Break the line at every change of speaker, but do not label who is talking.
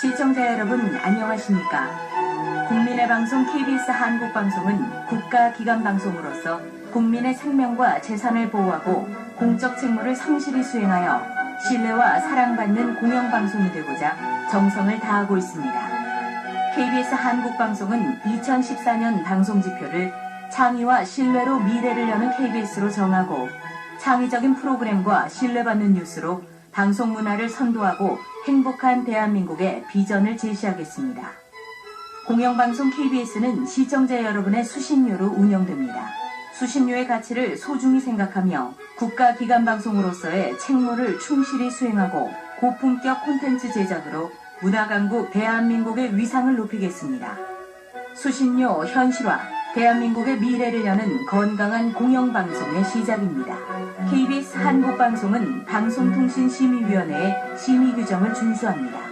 시청자 여러분 안녕하십니까? 국민의 방송 KBS 한국방송은 국가기관 방송으로서 국민의 생명과 재산을 보호하고 공적 책무를 성실히 수행하여 신뢰와 사랑받는 공영방송이 되고자 정성을 다하고 있습니다. KBS 한국방송은 2014년 방송지표를 창의와 신뢰로 미래를 여는 KBS로 정하고 창의적인 프로그램과 신뢰받는 뉴스로 방송 문화를 선도하고 행복한 대한민국의 비전을 제시하겠습니다. 공영방송 KBS는 시청자 여러분의 수신료로 운영됩니다. 수신료의 가치를 소중히 생각하며 국가기관 방송으로서의 책무를 충실히 수행하고 고품격 콘텐츠 제작으로 문화강국 대한민국의 위상을 높이겠습니다. 수신료 현실화, 대한민국의 미래를 여는 건강한 공영방송의 시작입니다. KBS 한국방송은 방송통신심의위원회의 심의 규정을 준수합니다.